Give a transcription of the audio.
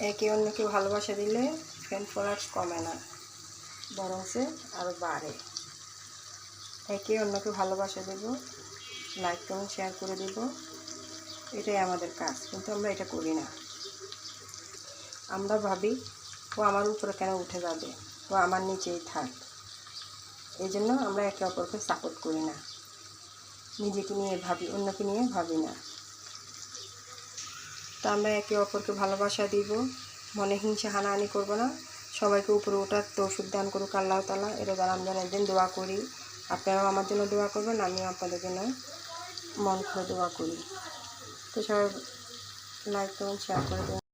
একে অন্যকে ভালোবাসা দিলে ফ্রেন্ড ফলোয়ার্স কমে না বরং সে আরও বাড়ে। একে অন্যকে ভালোবাসা দেব লাইক কমেন্ট শেয়ার করে দেব, এটাই আমাদের কাজ, কিন্তু আমরা এটা করি না। আমরা ভাবি, ও আমার উপরে কেন উঠে যাবে? ও আমার নিচেই থাক। এই জন্য আমরা একে অপরকে সাপোর্ট করি না। নিজেকে নিয়ে ভাবি, অন্যকে নিয়ে ভাবি না। তো আমরা একে অপরকে ভালোবাসা দিব, মনে হিংসা হানাহানি করব না। সবাইকে উপরে ওঠার তৌফিক দান করুক আল্লাহ তালা এটা দ্বারা আমরা একদিন দোয়া করি। আপনারাও আমার জন্য দোয়া করবেন, আমিও আপনাদের জন্য মন খুলে দোয়া করি। তো সবাই লাইক করুন শেয়ার করে